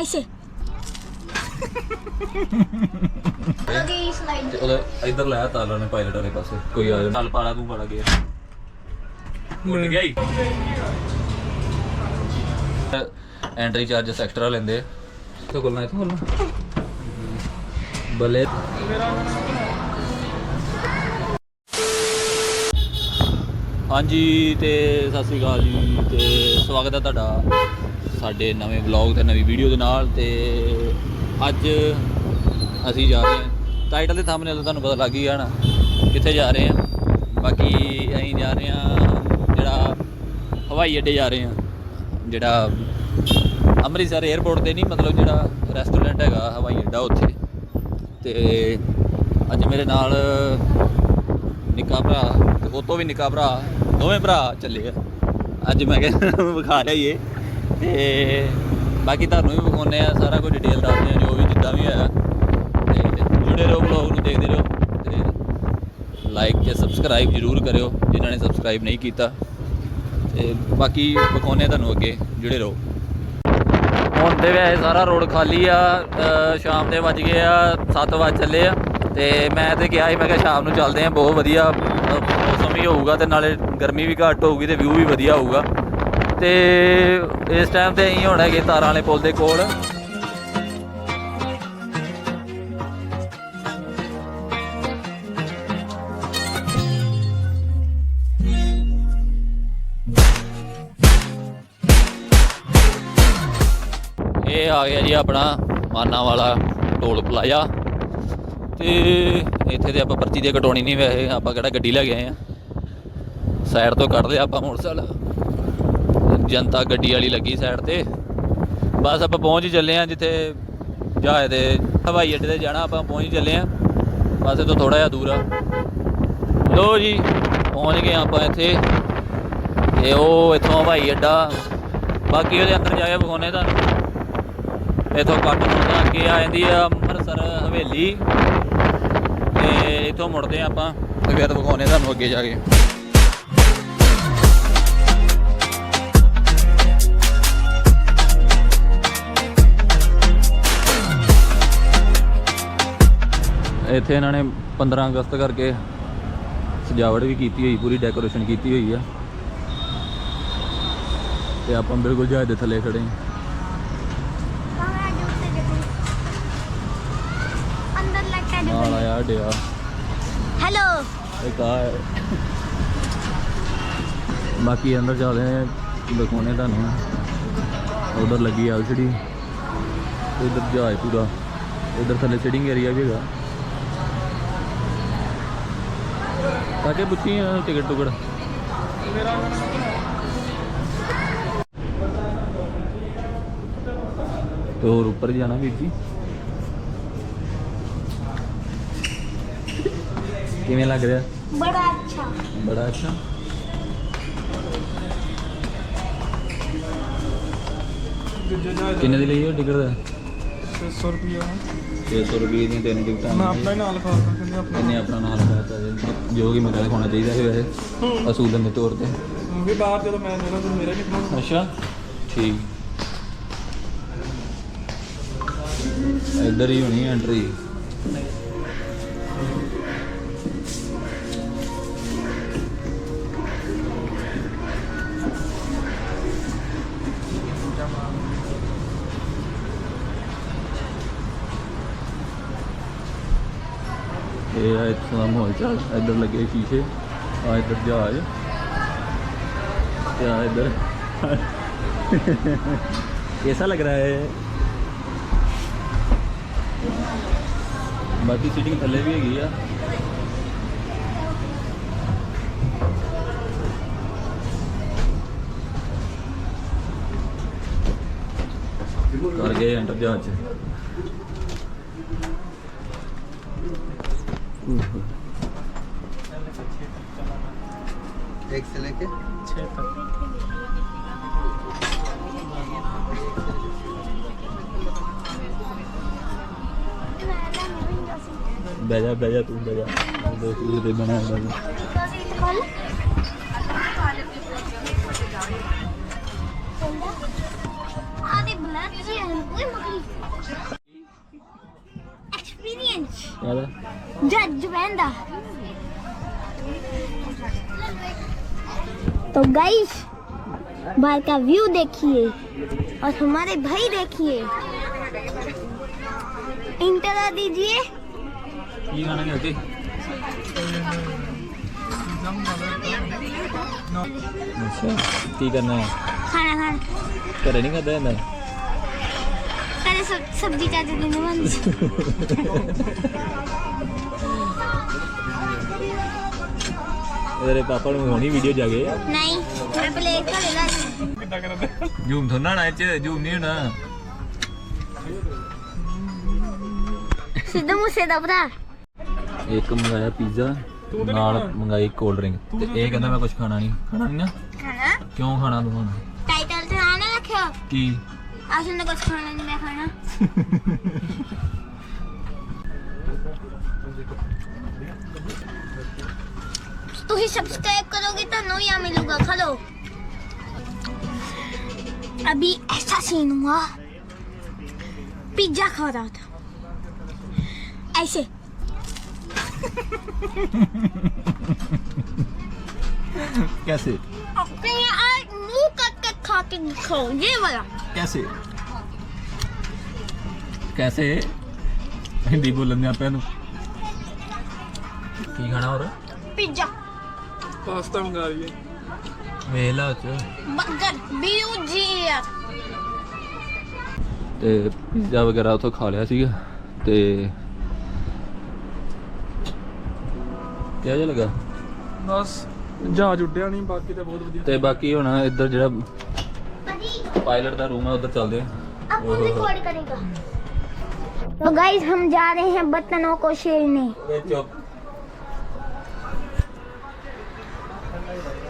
ਐਸੇ ਅਗੇ ਸਲਾਈਡ ਉਹਦਾ ਇਧਰ ਲਾਇਆ ਤਾਲਾ ਨੇ ਪਾਇਲਟ ਵਾਲੇ ਪਾਸੇ। ਕੋਈ ਆ ਜਾ ਨਾਲ ਪਾਲਾ ਤੂੰ ਪਾਲਾ ਗਿਆ। ਉੱਡ ਗਿਆ ਹੀ। ਐਂਟਰੀ ਚਾਰजेस ਐਕਸਟਰਾ ਲੈਂਦੇ ਤੇ ਕੋਲ ਨਾ ਇਥੋਂ ਕੋਲ ਨਾ ਬਲੇ। ਹਾਂਜੀ ਤੇ ਸਤਿ ਸ੍ਰੀ ਅਕਾਲ ਜੀ ਤੇ ਸਵਾਗਤ ਹੈ ਤੁਹਾਡਾ। ਸਾਡੇ ਨਵੇਂ ਵਲੌਗ ਤੇ ਨਵੀਂ ਵੀਡੀਓ ਦੇ ਨਾਲ ਤੇ ਅੱਜ ਅਸੀਂ ਜਾ ਰਹੇ ਹਾਂ। ਟਾਈਟਲ ਦੇ ਥੰਬਨੇਲ ਤੋਂ ਤੁਹਾਨੂੰ ਪਤਾ ਲੱਗ ਹੀ ਜਾਣਾ ਨਾ ਕਿੱਥੇ ਜਾ ਰਹੇ ਹਾਂ। ਬਾਕੀ ਅਸੀਂ ਜਾ ਰਹੇ ਹਾਂ ਜਿਹੜਾ ਹਵਾਈ ਅੱਡੇ ਜਾ ਰਹੇ ਹਾਂ, ਜਿਹੜਾ ਅੰਮ੍ਰਿਤਸਰ 에ਅਰਪੋਰਟ ਤੇ ਨਹੀਂ, ਮਤਲਬ ਜਿਹੜਾ ਰੈਸਟੋਰੈਂਟ ਹੈਗਾ ਹਵਾਈ ਅੱਡਾ ਉੱਥੇ। ਤੇ ਅੱਜ ਮੇਰੇ ਨਾਲ ਨਿੱਕਾ ਭਰਾ ਤੇ ਉਹ ਤੋਂ ਵੀ ਨਿੱਕਾ ਭਰਾ, ਦੋਵੇਂ ਭਰਾ ਚੱਲੇ ਆ। ਅੱਜ ਮੈਂ ਕਿਹਾ, ਵਿਖਾ ਰਿਹਾ ਲਿਆਈਏ। ਤੇ ਬਾਕੀ ਤੁਹਾਨੂੰ ਵੀ ਵਿਖਾਉਂਦੇ ਆ ਸਾਰਾ ਕੁਝ ਡਿਟੇਲ ਦੱਸਦੇ ਆ ਜੋ ਵੀ ਜਿੱਦਾਂ ਵੀ ਹੋਇਆ। ਤੇ ਜੁੜੇ ਰਹੋ ਵਲੌਗ ਨੂੰ, ਦੇਖਦੇ ਰਹੋ ਤੇ ਲਾਈਕ ਤੇ ਸਬਸਕ੍ਰਾਈਬ ਜ਼ਰੂਰ ਕਰਿਓ, ਜਿਨ੍ਹਾਂ ਨੇ ਸਬਸਕ੍ਰਾਈਬ ਨਹੀਂ ਕੀਤਾ। ਤੇ ਬਾਕੀ ਵਿਖਾਉਂਦੇ ਆ ਤੁਹਾਨੂੰ ਅੱਗੇ, ਜੁੜੇ ਰਹੋ। ਹੁਣ ਤੇ ਵੈਸੇ ਸਾਰਾ ਰੋਡ ਖਾਲੀ ਆ ਸ਼ਾਮ ਦੇ ਵੱਜ ਗਏ ਆ 7 ਵਜ ਚੱਲੇ ਆ। ਤੇ ਮੈਂ ਤੇ ਕਿਹਾ ਸੀ, ਮੈਂ ਕਿਹਾ ਸ਼ਾਮ ਨੂੰ ਚੱਲਦੇ ਆ ਬਹੁਤ ਵਧੀਆ ਮੌਸਮ ਵੀ ਹੋਊਗਾ ਤੇ ਨਾਲੇ ਗਰਮੀ ਵੀ ਘੱਟ ਹੋਊਗੀ ਤੇ ਵਿਊ ਵੀ ਵਧੀਆ ਹੋਊਗਾ। ਤੇ ਇਸ ਟਾਈਮ ਤੇ ਅਸੀਂ ਹੁਣ ਹੈਗੇ ਤਾਰਾਂ ਵਾਲੇ ਪੁਲ ਦੇ ਕੋਲ। ਇਹ ਆ ਗਿਆ ਜੀ ਆਪਣਾ ਮਾਨਾ ਵਾਲਾ ਟੋਲ ਪਲਾਜ਼ਾ। ਤੇ ਇੱਥੇ ਤੇ ਆਪਾਂ ਪਰਚੀ ਦੇ ਕਟਾਉਣੀ ਨਹੀਂ ਵੈਸੇ, ਆਪਾਂ ਕਿਹੜਾ ਗੱਡੀ ਲੈ ਗਏ ਆਏ ਆ। ਸਾਈਡ ਤੋਂ ਕੱਢ ਲਿਆ ਆਪਾਂ ਮੋਟਰਸਾਈਕਲ। ਜਨਤਾ ਗੱਡੀ ਵਾਲੀ ਲੱਗੀ ਸਾਈਡ ਤੇ। ਬਸ ਆਪਾਂ ਪਹੁੰਚ ਹੀ ਚੱਲੇ ਆ ਜਿੱਥੇ ਜਹਾਜ਼ ਦੇ ਹਵਾਈ ਅੱਡੇ ਤੇ ਜਾਣਾ, ਆਪਾਂ ਪਹੁੰਚ ਹੀ ਚੱਲੇ ਆ ਬਸ ਇਹ ਤੋਂ ਥੋੜਾ ਜਿਹਾ ਦੂਰ ਆ। ਲੋ ਜੀ, ਪਹੁੰਚ ਗਏ ਆਪਾਂ ਇੱਥੇ। ਤੇ ਉਹ ਇੱਥੋਂ ਹਵਾਈ ਅੱਡਾ। ਬਾਕੀ ਉਹਦੇ ਅੰਦਰ ਜਾ ਕੇ ਵਿਖਾਉਣੇ ਤੁਹਾਨੂੰ। ਇੱਥੋਂ ਕੱਟ ਮੁੜਦਾ ਅੱਗੇ ਆ ਜਾਂਦੀ ਆ ਅੰਮ੍ਰਿਤਸਰ ਹਵੇਲੀ। ਤੇ ਇੱਥੋਂ ਮੁੜਦੇ ਆ ਆਪਾਂ। ਤੇ ਫਿਰ ਵਿਖਾਉਣੇ ਤੁਹਾਨੂੰ ਅੱਗੇ ਜਾ ਕੇ। ਇੱਥੇ ਇਹਨਾਂ ਨੇ 15 ਅਗਸਤ ਕਰਕੇ ਸਜਾਵਟ ਵੀ ਕੀਤੀ ਹੋਈ ਪੂਰੀ ਡੈਕੋਰੇਸ਼ਨ ਕੀਤੀ ਹੋਈ ਆ। ਤੇ ਆਪਾਂ ਬਿਲਕੁਲ ਜਹਾਜ਼ ਦੇ ਥੱਲੇ ਖੜੇ ਹਾਂ। ਬਾਕੀ ਅੰਦਰ ਚੱਲਦੇ ਆ ਦਿਖਾਉਣੇ ਤੁਹਾਨੂੰ। ਉਧਰ ਲੱਗੀ ਐਲਸੀਡੀ ਉਧਰ ਜਾਏ ਪੂਰਾ। ਉਧਰ ਥੱਲੇ ਸਿਟਿੰਗ ਏਰੀਆ ਵੀ ਹੈਗਾ। ਕਾਕੇ ਪੁੱਛੀ ਇਹਨਾਂ ਨੂੰ ਟਿਕਟ ਟੁਕਟ। ਤੇ ਹੋਰ ਉੱਪਰ ਜਾਣਾ ਵੀਰ ਜੀ। ਕਿਵੇਂ ਲੱਗ ਰਿਹਾ? ਬੜਾ ਅੱਛਾ। ਬੜਾ ਅੱਛਾ। ਕਿੰਨੇ ਦੀ ਲਈ ਉਹ ਟਿਕਟ? ਦਾ 600 ਰੁਪਏ 600 ਰੁਪਏ ਦੀਆਂ ਤਿੰਨ ਟਿਕਟਾਂ ਮੈਂ ਆਪਣਾ ਹੀ ਨਾਲ ਖਾ ਕਹਿੰਦੇ ਆਪਣਾ। ਇਹਨੇ ਆਪਣਾ ਨਾਮ ਲਗਾਤਾ ਜੀ। ਜੋ ਕਿ ਮੇਰਾ ਲਿਖਾਉਣਾ ਚਾਹੀਦਾ ਸੀ ਵੈਸੇ ਅਸੂਲਨ ਦੇ ਤੌਰ ਤੇ। ਵੀ ਬਾਹਰ ਜਦੋਂ ਮੈਂ ਨਿਕਲਾਂ ਤਾਂ ਮੇਰਾ ਨਿਕਲਣਾ ਅੱਛਾ। ਠੀਕ। ਇੱਧਰ ਹੀ ਹੋਣੀ ਐਂਟਰੀ ਇਹ ਆ ਇੱਥੋਂ ਦਾ ਮਾਹੌਲ ਚੱਲ ਇੱਧਰ ਲੱਗੇ ਸ਼ੀਸ਼ੇ ਆ ਇੱਧਰ ਜਹਾਜ਼ क्या इधर कैसा लग रहा है बाकी सीटिंग थल्ले भी हैगी आ कर गए एंटर जहाज एक से लेके छः तक बजा बजा तू बजा देख ये दे बना बजा Experience. Yeah. ਬਹਿ ਜਾ खोल आदि ब्लैक ਓਏ ਮਕਲੀ एक्सपीरियंस ਕਾਹਦਾ जज बंदा तो गाइस बाहर का व्यू देखिए और हमारे भाई देखिए इंटरा दीजिए ਕੀ ਖਾਣਾ ਹੈ ਅੱਗੇ ਅੱਛਾ ਕੀ ਕਰਨਾ ਹੈ खाना खाना ਘਰੇ ਨਹੀਂ ਕਰਦਾ ਜਾਂਦਾ पहले सब सब्जी चाचा देने बंद ਤੇਰੇ ਪਾਪਾ ਨੂੰ ਹੋਣੀ ਵੀਡੀਓ ਜਾਗੇ ਨਹੀਂ ਮੈਂ ਪਲੇ ਘਰੇ ਲਾ ਜੂਮ ਥੋੜਾ ਨਾ ਇੱਥੇ ਜੂਮ ਨਹੀਂ ਹੋਣਾ। ਸਿੱਧੂ ਮੂਸੇ ਦਾ ਭਰਾ। ਇੱਕ ਮੰਗਾਇਆ ਪੀਜ਼ਾ ਨਾਲ ਮੰਗਾਈ ਕੋਲਡ ਡਰਿੰਕ ਤੇ ਇਹ ਕਹਿੰਦਾ ਮੈਂ ਕੁਝ ਖਾਣਾ ਨਹੀਂ। ਖਾਣਾ ਨਹੀਂ ਨਾ ਖਾਣਾ? ਕਿਉਂ ਖਾਣਾ ਤੂੰ ਹੁਣ? ਟਾਈਟਲ ਤੇ ਨਾ ਰੱਖਿਓ। ਕੀ? ਅਸਲ ਨੇ ਕੁਝ ਖਾਣਾ ਨਹੀਂ ਮੈਂ ਖਾਣਾ। तू ही सब्सक्राइब करोगे तो नो या मिलूंगा खलो अभी ऐसा सीन हुआ पिज्जा खा रहा था ऐसे कैसे अपने आज मुंह करके खा के दिखाओ ये वाला कैसे कैसे ਹਿੰਦੀ ਬੋਲਣ ਦੇ ਆਪਿਆਂ ਨੂੰ ਕੀ ਖਾਣਾ ਹੋਰ पिज्जा ਪਾਸਤਾ ਮੰਗਾ ਲਈਏ ਵੇਖ ਲਾ ਚ बर्गर बीयूजी ਤੇ ਪੀਜ਼ਾ ਵਗੈਰਾ ਉਥੋਂ ਖਾ ਲਿਆ ਸੀਗਾ ਤੇ ਕਿਹਾ ਜਿਹਾ ਲੱਗਾ ਬਸ ਜਹਾਜ਼ ਉੱਡਿਆ ਨਹੀਂ ਬਾਕੀ ਤਾਂ ਬਹੁਤ ਵਧੀਆ ਤੇ ਬਾਕੀ ਹੁਣ ਇੱਧਰ ਜਿਹੜਾ ਪਾਇਲਟ ਦਾ ਰੂਮ ਹੈ ਉਧਰ ਚੱਲਦੇ ਆ अब वो रिकॉर्ड करेगा तो गाइस हम जा रहे हैं बर्तनों को छेड़ने ਇਹ ਚੁੱਪ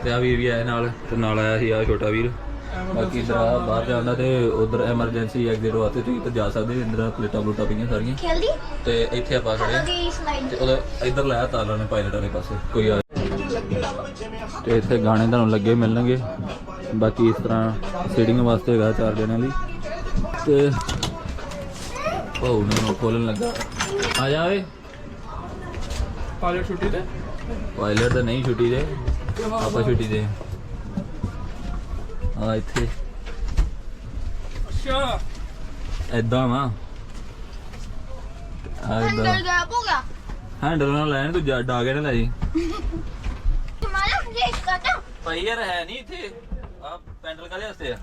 ਤੇ ਆ ਵੀਰ ਵੀ ਆਇਆ ਨਾਲ ਤੇ ਨਾਲ ਆਇਆ ਸੀ ਆ ਛੋਟਾ ਵੀਰ। ਬਾਕੀ ਇਧਰ ਆ ਬਾਹਰ ਜਾਂਦਾ ਤੇ ਉਧਰ ਐਮਰਜੈਂਸੀ ਐਗਜ਼ਿਟ ਵਾਸਤੇ ਤੁਸੀਂ ਤਾਂ ਜਾ ਸਕਦੇ ਹੋ ਇੰਦਰਾ ਪਲੇਟਾਂ ਪਲੂਟਾਂ ਪਈਆਂ ਸਾਰੀਆਂ। ਖੇਲਦੀ? ਤੇ ਇੱਥੇ ਆਪਾਂ ਖੜੇ ਤੇ ਉਹਦਾ ਇੱਧਰ ਲਾਇਆ ਤਾਲਾ ਨੇ ਪਾਇਲਟ ਵਾਲੇ ਪਾਸੇ ਕੋਈ ਆ ਤੇ ਇੱਥੇ ਗਾਣੇ ਤੁਹਾਨੂੰ ਲੱਗੇ ਮਿਲਣਗੇ। ਬਾਕੀ ਇਸ ਤਰ੍ਹਾਂ ਸੀਟਿੰਗ ਵਾਸਤੇ ਹੈਗਾ ਚਾਰ ਜਣਿਆਂ ਲਈ ਤੇ ਉਹ ਨੂੰ ਖੋਲਣ ਲੱਗਾ। ਆ ਜਾ ਓਏ। ਪਾਇਲਟ ਛੁੱਟੀ ਤੇ? ਪਾਇਲਟ ਤਾਂ ਨਹੀਂ ਛੁੱਟੀ ਤੇ। ਆਪਾਂ ਛੁੱਟੀ ਦੇ। ਆ ਇੱਥੇ। ਅੱਛਾ। ਐਦਾਂ ਵਾ। ਆ ਗਿਆ। ਪੂਗਾ ਹੈਂਡਲ ਨਾਲ ਲੈਣ ਤੂੰ ਜਾ ਡਾਗੇ ਨਾ ਲੈ ਜੀ। ਮਾਰਾ ਇਹ ਕਟਾ ਭਾਈ ਯਾਰ ਹੈ ਨਹੀਂ ਇੱਥੇ। ਆ ਪੈਂਡਲ ਕਾਲੇ ਵਾਸਤੇ ਆ?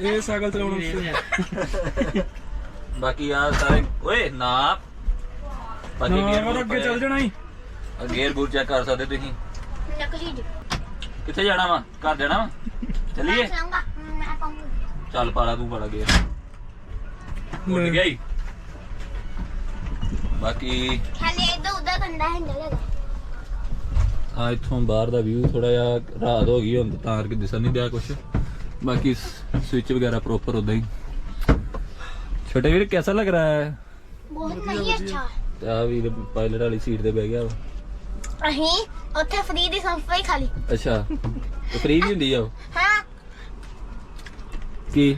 ਇਹ ਸਾਈਕਲ ਚਲਾਉਣ ਵਾਸਤੇ। ਬਾਕੀ ਆ ਸਾਰੇ ਓਏ ਨਾ ਬਾਕੀ ਨਾ ਅੱਗੇ ਚੱਲ ਜਾਣਾ ਹੀ ਆ ਗੇਅਰ ਚੈੱਕ ਕਰ ਸਕਦੇ ਤੁਸੀਂ। ਕਿੱਥੇ ਜਾਣਾ ਵਾ? ਘਰ ਜਾਣਾ ਵਾ? ਚੱਲੀਏ? ਚੱਲ ਪਾਲਾ ਤੂੰ ਪਾਲਾ ਗਿਆ ਉੱਡ ਗਿਆ ਈ। ਬਾਕੀ ਹਲੇ ਇਧਰ ਉਧਰ ਗੰਦਾ ਹੈ ਜਗ੍ਹਾ ਆ ਇੱਥੋਂ ਬਾਹਰ ਦਾ ਵਿਊ ਥੋੜਾ ਜਿਹਾ ਰਾਤ ਹੋ ਗਈ ਹੁਣ ਤਾਂ ਕਰਕੇ ਦਿਸਣ ਨਹੀਂ ਦਿਆ ਕੁਛ। ਬਾਕੀ ਸਵਿਚ ਵਗੈਰਾ ਪ੍ਰੋਪਰ ਉਦਾਂ ਹੀ। ਛੋਟੇ ਵੀਰ ਕਿਹਦਾ ਲੱਗ ਰਿਹਾ ਹੈ? ਬਹੁਤ ਨਹੀਂ ਅੱਛਾ ਆ ਵੀ ਪਾਇਲਟ ਵਾਲੀ ਸੀਟ ਤੇ ਬਹਿ ਗਿਆ ਵਾ। अही ਉੱਥੇ ਫ੍ਰੀ ਦੀ ਸਫ਼ਾਈ ਖਾਲੀ ਅੱਛਾ ਤੇ ਫ੍ਰੀ ਵੀ ਹੁੰਦੀ ਆ ਉਹ? ਹਾਂ। ਕੀ?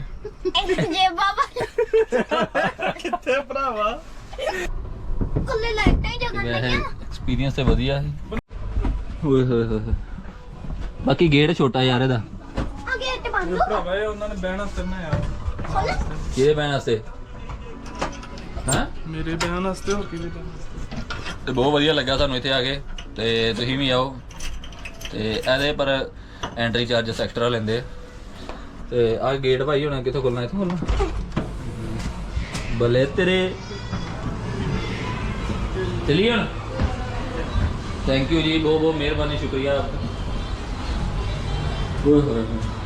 ਇਹ ਜੇ ਬਾਬਾ ਕਿੱਥੇ ਭਰਾਵਾ? ਕੁੱਲੇ ਲਾਈਟਾਂ ਹੀ ਜਗਣ ਵੈਸੇ ਲੱਗੀਆਂ। ਐਕਸਪੀਰੀਅੰਸ ਤੇ ਵਧੀਆ ਸੀ। ਓਏ ਹੋਏ ਹੋਏ ਹੋਏ। ਬਾਕੀ ਗੇਟ ਛੋਟਾ ਯਾਰ ਇਹਦਾ। ਆ ਗੇਟ ਬੰਦ ਭਰਾਵਾ ਇਹ ਉਹਨਾਂ ਨੇ ਬਹਿਣਾ ਸਿਰਨਾ ਯਾਰ ਖੋਲ ਕਿਹਦੇ ਬੈਣ ਵਾਸਤੇ? ਹਾਂ? ਮੇਰੇ ਬਿਆਨ ਵਾਸਤੇ ਹੋ ਕੇ ਵੀ ਤਾਂ ਤੇ ਬਹੁਤ ਵਧੀਆ ਲੱਗਾ ਸਾਨੂੰ ਇੱਥੇ ਆ ਕੇ। ਤੇ ਤੁਸੀਂ ਵੀ ਆਓ। ਤੇ ਇਹਦੇ ਪਰ ਐਂਟਰੀ ਚਾਰਜਸ ਐਕਸਟਰਾ ਲੈਂਦੇ ਆ। ਤੇ ਆ ਗੇਟ ਭਾਈ ਹੁਣ ਕਿੱਥੋਂ ਖੋਲਣਾ ਇੱਥੋਂ ਖੋਲਣਾ? ਬਲੇ ਤੇਰੇ। ਚਲਿਏ ਹੁਣ? ਥੈਂਕ ਯੂ ਜੀ ਬਹੁਤ ਬਹੁਤ ਮਿਹਰਬਾਨੀ ਸ਼ੁਕਰੀਆ। ਓਏ ਹੋਏ ਹੋਏ,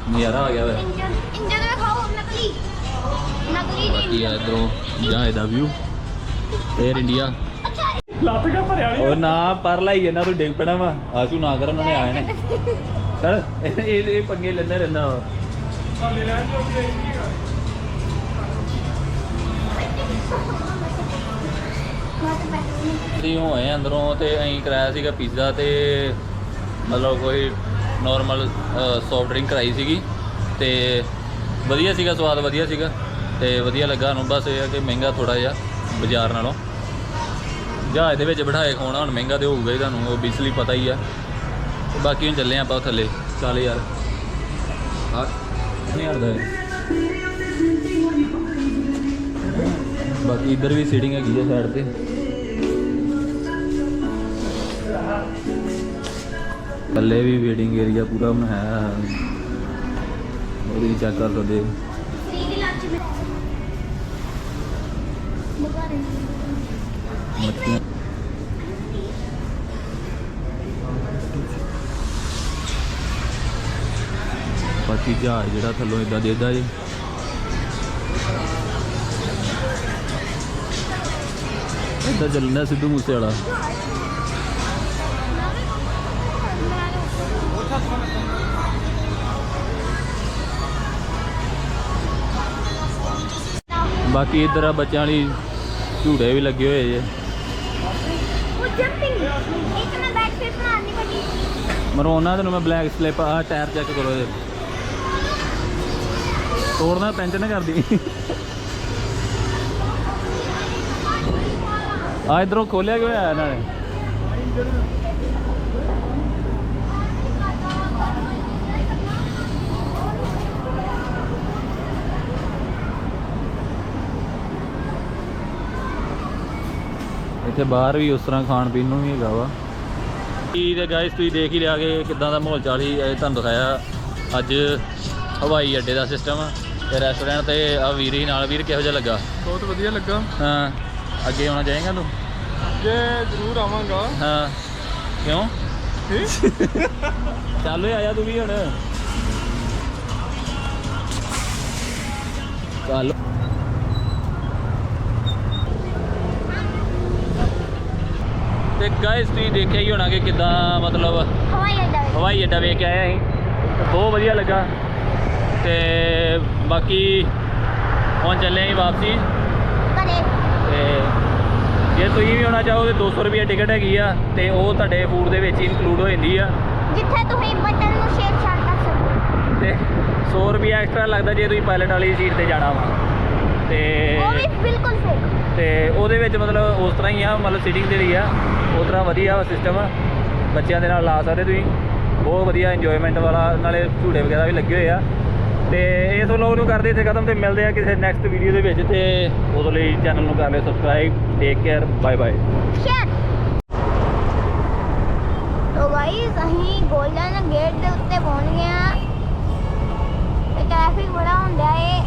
ਨਜ਼ਾਰਾ ਆ ਗਿਆ ਵੇ ਇੰਜਨ ਇੰਜਨ ਦਿਖਾਓ ਨਕਲੀ। ਨਕਲੀ ਬਾਕੀ ਜੀ ਆ ਇਧਰੋਂ ਜਾਂ ਇਹਦਾ ਵਿਊ 에ਅਰ ਇੰਡੀਆ ਲੱਤ ਕਾ ਭਰਿਆ ਉਹ ਨਾ ਪਰ ਲਾਈ ਇਹਨਾਂ ਤੂੰ ਡਿੱਗ ਪੈਣਾ ਵਾ। ਆਸ਼ੂ ਨਾ ਕਰ ਉਹਨਾਂ ਨੇ ਆਏ ਨੇ। ਸਰ ਇਹ ਇਹ ਪੰਗੇ ਲੈਂਦਾ ਰਹਿੰਦਾ ਵਾ। ਜੋ ਨਹੀਂ ਹੈਗਾ। ਅਸੀਂ ਹੋਏ ਅੰਦਰੋਂ ਤੇ ਅਸੀਂ ਕਰਾਇਆ ਸੀਗਾ ਪੀਜ਼ਾ ਤੇ ਮਤਲਬ ਕੋਈ ਨਾਰਮਲ ਸੌਫਟ ਡਰਿੰਕ ਕਰਾਈ ਸੀਗੀ। ਤੇ ਵਧੀਆ ਸੀਗਾ ਸਵਾਦ ਵਧੀਆ ਸੀਗਾ। ਤੇ ਵਧੀਆ ਲੱਗਾ ਸਾਨੂੰ। ਬਸ ਇਹ ਆ ਕਿ ਮਹਿੰਗਾ ਥੋੜਾ ਜਿਹਾ ਬਾਜ਼ਾਰ ਨਾਲੋਂ। ਜਹਾਜ਼ ਦੇ ਵਿੱਚ ਬਿਠਾਏ ਖਾਣਾ, ਹੁਣ ਮਹਿੰਗਾ ਤੇ ਹੋਊਗਾ ਹੀ ਤੁਹਾਨੂੰ, ਉਹ ਬਿਸਲੀ ਪਤਾ ਹੀ ਆ। ਬਾਕੀ ਹੁਣ ਚੱਲੇ ਆਪਾਂ ਥੱਲੇ। ਚੱਲ ਯਾਰ। ਆ, ਨਹੀਂ ਹਟਦਾ ਬਾਕੀ ਇੱਧਰ ਵੀ ਸੀਟਿੰਗ ਹੈਗੀ ਆ ਸਾਈਡ ਤੇ। ਥੱਲੇ ਵੀ ਵੇਟਿੰਗ ਏਰੀਆ ਪੂਰਾ ਬਣਾਇਆ ਹੈ ਉਹ ਚੈੱਕ ਕਰ ਸਕਦੇ ਹੋ। ਮੱਛੀਆਂ ਬਾਕੀ ਜਹਾਜ਼ ਜਿਹੜਾ ਥੱਲੋਂ ਇਦਾਂ ਦੇਦਾ ਜੀ। ਇੱਦਾਂ ਚੱਲਣਾ ਸਿੱਧੂ ਮੂਸੇ ਵਾਲਾ ਬਾਕੀ ਇੱਧਰ ਆ ਬੱਚਿਆਂ ਲਈ ਝੂੜੇ ਵੀ ਲੱਗੇ ਹੋਏ ਜੇ। ਜੰਪਿੰਗ। ਇੱਕ ਮੈਂ ਮਰੋਨਾ ਤੈਨੂੰ ਮੈਂ ਬਲੈਕ ਸਲਿਪ ਆ ਟਾਇਰ ਚੈੱਕ ਕਰੋ ਇਹ। ਤੋੜਨਾ ਪੈਂਚ ਨਾ ਕਰਦੀ। ਆ ਇਧਰੋਂ ਖੋਲਿਆ ਗਿਆ ਇਹਨਾਂ ਨੇ ਇੱਥੇ ਬਾਹਰ ਵੀ ਉਸ ਤਰ੍ਹਾਂ ਖਾਣ ਪੀਣ ਨੂੰ ਵੀ ਹੈਗਾ ਵਾ। ਕੀ ਤੇ ਗਾਇਸ ਤੁਸੀਂ ਦੇਖ ਹੀ ਲਿਆ ਕਿ ਕਿਦਾਂ ਦਾ ਮਾਹੌਲ ਚੱਲ ਇਹ ਤੁਹਾਨੂੰ ਦਿਖਾਇਆ। ਅੱਜ ਹਵਾਈ ਅੱਡੇ ਦਾ ਸਿਸਟਮ ਤੇ ਰੈਸਟੋਰੈਂਟ ਤੇ ਆ ਵੀਰ ਨਾਲ ਵੀਰ ਕਿਹੋ ਜਿਹਾ ਲੱਗਾ? ਬਹੁਤ ਵਧੀਆ ਲੱਗਾ। ਹਾਂ ਅੱਗੇ ਆਉਣਾ ਚਾਹੇਗਾ ਤੂੰ? ਜੇ ਜ਼ਰੂਰ ਆਵਾਂਗਾ। ਹਾਂ ਕਿਉਂ? ਚੱਲ ਓਏ ਆਇਆ ਤੂੰ ਵੀ ਹੁਣ। ਚੱਲ। ਤੇ ਗਾਇਸ ਤੁਸੀਂ ਦੇਖਿਆ ਹੀ ਹੋਣਾ ਕਿ ਕਿਦਾਂ ਮਤਲਬ ਹਵਾਈ ਅੱਡਾ ਹਵਾਈ ਅੱਡਾ ਵੇਖ ਕੇ ਆਏ ਅਸੀਂ। ਬਹੁਤ ਵਧੀਆ ਲੱਗਾ। ਤੇ ਬਾਕੀ ਹੁਣ ਚੱਲੇ ਆਂ ਵਾਪਸੀ। ਘਰੇ। ਤੇ ਜੇ ਤੁਸੀਂ ਵੀ ਆਉਣਾ ਚਾਹੋ ਤੇ 200 ਰੁਪਏ ਟਿਕਟ ਹੈਗੀ ਆ ਤੇ ਉਹ ਤੁਹਾਡੇ ਫੂਡ ਦੇ ਵਿੱਚ ਇਨਕਲੂਡ ਹੋ ਜਾਂਦੀ ਆ। ਜਿੱਥੇ ਤੁਸੀਂ ਬਟਨ ਨੂੰ ਸ਼ੇਅਰ ਕਰ ਸਕਦੇ ਤੇ 100 ਰੁਪਏ ਐਕਸਟਰਾ ਲੱਗਦਾ ਜੇ ਤੁਸੀਂ ਪਾਇਲਟ ਵਾਲੀ ਸੀਟ ਤੇ ਜਾਣਾ ਵਾ। ਤੇ ਉਹ ਵੀ ਬਿਲਕੁਲ ਸਹੀ। ਤੇ ਉਹਦੇ ਵਿੱਚ ਮਤਲਬ ਉਸ ਤਰ੍ਹਾਂ ਹੀ ਆ ਮਤਲਬ ਸੀਟਿੰਗ ਜਿਹੜੀ ਆ। ਉਸ ਤਰ੍ਹਾਂ ਵਧੀਆ ਸਿਸਟਮ ਬੱਚਿਆਂ ਦੇ ਨਾਲ ਲਾ ਸਕਦੇ ਤੁਸੀਂ। ਬਹੁਤ ਵਧੀਆ ਇੰਜੋਇਮੈਂਟ ਵਾਲਾ, ਨਾਲੇ ਝੂੜੇ ਵਗੈਰਾ ਵੀ ਲੱਗੇ ਹੋਏ ਆ। ਤੇ ਇਸ ਵਲੋਗ ਨੂੰ ਕਰਦੇ ਇੱਥੇ ਖਤਮ ਤੇ ਮਿਲਦੇ ਆ ਕਿਸੇ ਨੈਕਸਟ ਵੀਡੀਓ ਦੇ ਵਿੱਚ ਤੇ ਉਦੋਂ ਲਈ ਚੈਨਲ ਨੂੰ ਕਰ ਲਿਓ subscribe take care bye bye share ਤੋ ਗਾਈਸ ਅਸੀਂ 골ਡਨ ਗੇਟ ਦੇ ਉੱਤੇ ਪਹੁੰਚ ਗਏ ਆ। ਟ੍ਰੈਫਿਕ ਬੜਾ ਹੁੰਦਾ ਏ।